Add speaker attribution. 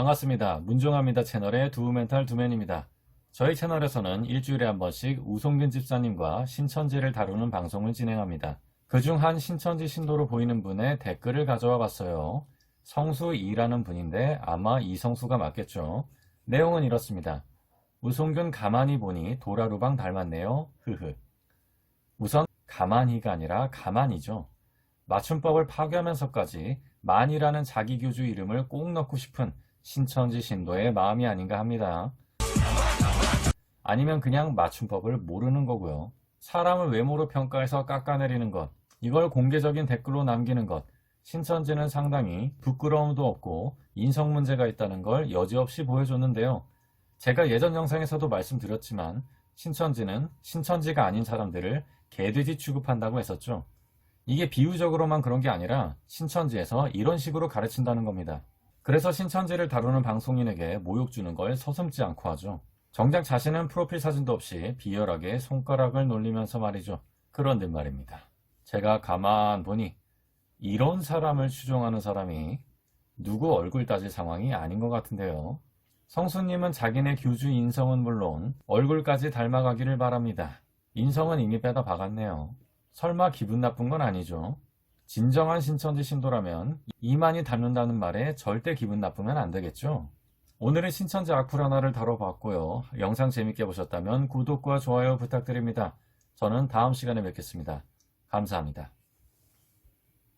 Speaker 1: 반갑습니다. 문종합니다 채널의 두멘탈 두맨입니다. 저희 채널에서는 일주일에 한 번씩 우송균 집사님과 신천지를 다루는 방송을 진행합니다. 그중 한 신천지 신도로 보이는 분의 댓글을 가져와 봤어요. 성수 이라는 분인데 아마 이성수가 맞겠죠. 내용은 이렇습니다. 우송균 가만히 보니 도라루방 닮았네요. 흐흐. 우선 가만히가 아니라 가만이죠. 맞춤법을 파괴하면서까지 만이라는 자기 교주 이름을 꼭 넣고 싶은 신천지 신도의 마음이 아닌가 합니다. 아니면 그냥 맞춤법을 모르는 거고요. 사람을 외모로 평가해서 깎아내리는 것, 이걸 공개적인 댓글로 남기는 것, 신천지는 상당히 부끄러움도 없고 인성 문제가 있다는 걸 여지없이 보여줬는데요. 제가 예전 영상에서도 말씀드렸지만 신천지는 신천지가 아닌 사람들을 개돼지 취급한다고 했었죠. 이게 비유적으로만 그런 게 아니라 신천지에서 이런 식으로 가르친다는 겁니다. 그래서 신천지를 다루는 방송인에게 모욕 주는 걸 서슴지 않고 하죠. 정작 자신은 프로필 사진도 없이 비열하게 손가락을 놀리면서 말이죠. 그런데 말입니다. 제가 가만 보니 이런 사람을 추종하는 사람이 누구 얼굴 따질 상황이 아닌 것 같은데요. 성수님은 자기네 교주 인성은 물론 얼굴까지 닮아가기를 바랍니다. 인성은 이미 빼다 박았네요. 설마 기분 나쁜 건 아니죠? 진정한 신천지 신도라면 이만이 닮는다는 말에 절대 기분 나쁘면 안 되겠죠? 오늘은 신천지 악플 하나를 다뤄봤고요. 영상 재밌게 보셨다면 구독과 좋아요 부탁드립니다. 저는 다음 시간에 뵙겠습니다. 감사합니다.